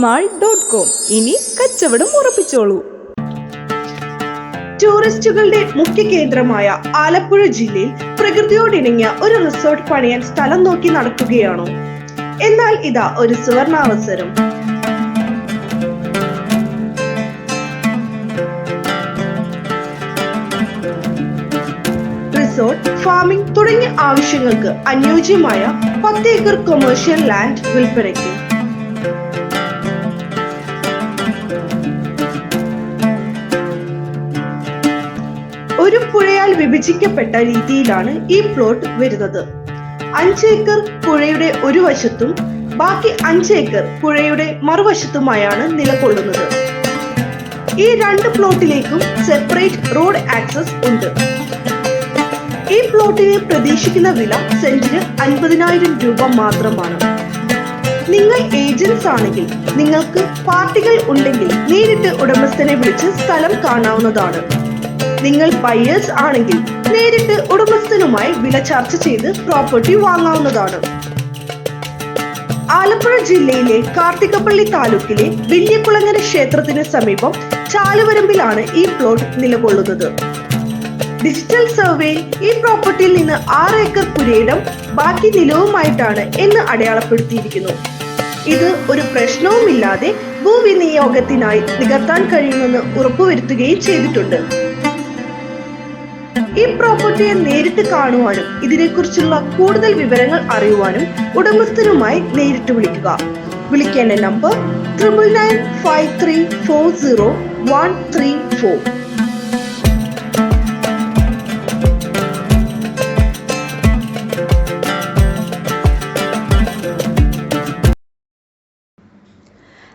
Mall dot com ഇനി കച്ചവടം ഉറപ്പിച്ചോളൂ. ടൂറിസ്റ്റുകളുടെ മുഖ്യ കേന്ദ്രമായ ആലപ്പുഴ ജില്ലയിൽ പ്രകൃതിയോടിണങ്ങിയ ഒരു റിസോർട്ട് പണിയാൻ സ്ഥലം നോക്കി നടക്കുകയാണോ. എന്നാൽ ഇതാ ഒരു സുവർണാവസരം. റിസോർട്ട് ഫാമിംഗ് തുടങ്ങിയ ആവശ്യങ്ങൾക്ക് അനുയോജ്യമായ പത്ത് ഏക്കർ കൊമേഴ്ഷ്യൽ ലാൻഡ് വിൽപ്പനയ്ക്ക്. ഒരു പുഴയാൽ വിഭജിക്കപ്പെട്ട രീതിയിലാണ് ഈ പ്ലോട്ട് വരുന്നത്. അഞ്ച് ഏക്കർ പുഴയുടെ ഒരു വശത്തും ബാക്കി അഞ്ച് ഏക്കർ പുഴയുടെ മറുവശത്തുമായാണ് നിലകൊള്ളുന്നത്. ഈ രണ്ട് പ്ലോട്ടിലേക്കും സെപ്പറേറ്റ് റോഡ് ആക്സസ് ഉണ്ട്. ഈ പ്ലോട്ടിന് പ്രതീക്ഷിക്കുന്ന വില സെന്റിന് അൻപതിനായിരം രൂപ മാത്രമാണ്. നിങ്ങൾ ഏജൻസ് ആണെങ്കിൽ നിങ്ങൾക്ക് പാർട്ടികൾ ഉണ്ടെങ്കിൽ നേരിട്ട് ഉടമസ്ഥനെ വിളിച്ച് സ്ഥലം കാണാവുന്നതാണ്. നിങ്ങൾ ബയേഴ്സ് ആണെങ്കിൽ നേരിട്ട് ഉടമസ്ഥനുമായി വില ചർച്ച ചെയ്ത് പ്രോപ്പർട്ടി വാങ്ങാവുന്നതാണ്. ആലപ്പുഴ ജില്ലയിലെ കാർത്തികപ്പള്ളി താലൂക്കിലെ വലിയകുളങ്ങര ക്ഷേത്രത്തിന് സമീപം ചാലുവരമ്പിലാണ് ഈ പ്ലോട്ട് നിലകൊള്ളുന്നത്. ഡിജിറ്റൽ സർവേയിൽ ഈ പ്രോപ്പർട്ടിയിൽ നിന്ന് ആറ് ഏക്കർ പുരയിടം ബാക്കി നിലവുമായിട്ടാണ് എന്ന് അടയാളപ്പെടുത്തിയിരിക്കുന്നു. ഇത് ഒരു പ്രശ്നവുമില്ലാതെ ഭൂവിനിയോഗത്തിനായി നികത്താൻ കഴിയുമെന്ന് ഉറപ്പുവരുത്തുകയും ചെയ്തിട്ടുണ്ട്. ഈ പ്രോപ്പർട്ടിയെ നേരിട്ട് കാണുവാനും ഇതിനെക്കുറിച്ചുള്ള കൂടുതൽ വിവരങ്ങൾ അറിയുവാനും ഉടമസ്ഥരുമായി നേരിട്ട് വിളിക്കുക. വിളിക്കേണ്ട number triple nine five three four zero one three four